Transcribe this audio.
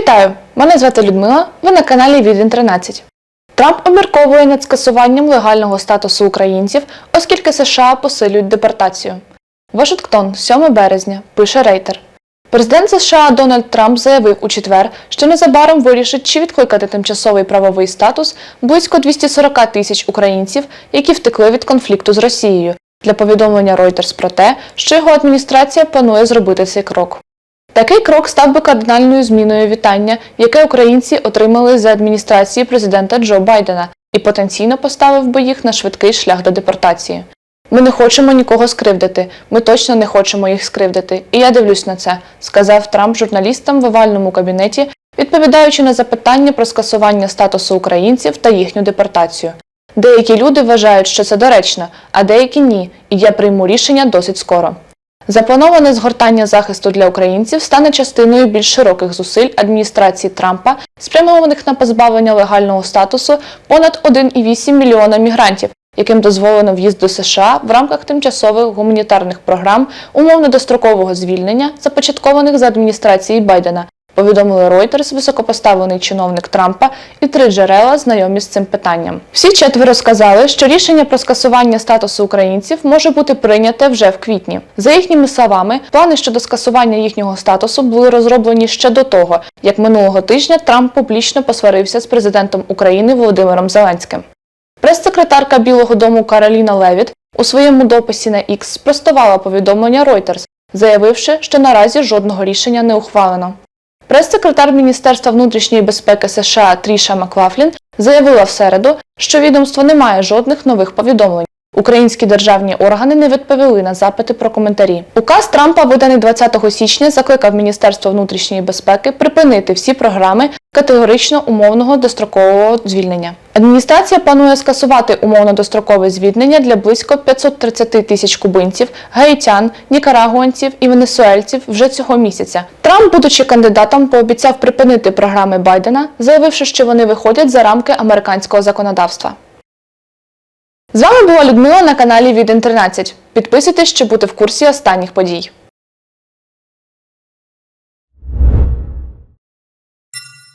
Вітаю! Мене звати Людмила. Ви на каналі Відін 13. Трамп обмірковує над скасуванням легального статусу українців, оскільки США посилюють депортацію. Вашингтон, 7 березня, пише Рейтер. Президент США Дональд Трамп заявив у четвер, що незабаром вирішить, чи відкликати тимчасовий правовий статус близько 240 тисяч українців, які втекли від конфлікту з Росією, для повідомлення Reuters про те, що його адміністрація планує зробити цей крок. Такий крок став би кардинальною зміною вітання, яке українці отримали за адміністрації президента Джо Байдена, і потенційно поставив би їх на швидкий шлях до депортації. Ми не хочемо нікого скривдити, ми точно не хочемо їх скривдити, і я дивлюсь на це, сказав Трамп журналістам в овальному кабінеті, відповідаючи на запитання про скасування статусу українців та їхню депортацію. Деякі люди вважають, що це доречно, а деякі ні, і я прийму рішення досить скоро. Заплановане згортання захисту для українців стане частиною більш широких зусиль адміністрації Трампа, спрямованих на позбавлення легального статусу понад 1,8 мільйона мігрантів, яким дозволено в'їзд до США в рамках тимчасових гуманітарних програм умовно дострокового звільнення, започаткованих за адміністрацією Байдена. Повідомили Reuters, високопоставлений чиновник Трампа і три джерела, знайомі з цим питанням. Всі четверо сказали, що рішення про скасування статусу українців може бути прийняте вже в квітні. За їхніми словами, плани щодо скасування їхнього статусу були розроблені ще до того, як минулого тижня Трамп публічно посварився з президентом України Володимиром Зеленським. Прес-секретарка Білого Дому Кароліна Левіт у своєму дописі на X спростувала повідомлення Reuters, заявивши, що наразі жодного рішення не ухвалено. Прес-секретар Міністерства внутрішньої безпеки США Тріша Маклафлін заявила в середу, що відомство не має жодних нових повідомлень. Українські державні органи не відповіли на запити про коментарі. Указ Трампа, виданий 20 січня, закликав Міністерство внутрішньої безпеки припинити всі програми категорично умовного дострокового звільнення. Адміністрація планує скасувати умовно дострокове звільнення для близько 530 тисяч кубинців, гаїтян, нікарагуанців і венесуельців вже цього місяця. Трамп, будучи кандидатом, пообіцяв припинити програми Байдена, заявивши, що вони виходять за рамки американського законодавства. З вами була Людмила на каналі Від 13. Підписуйтесь, щоб бути в курсі останніх подій.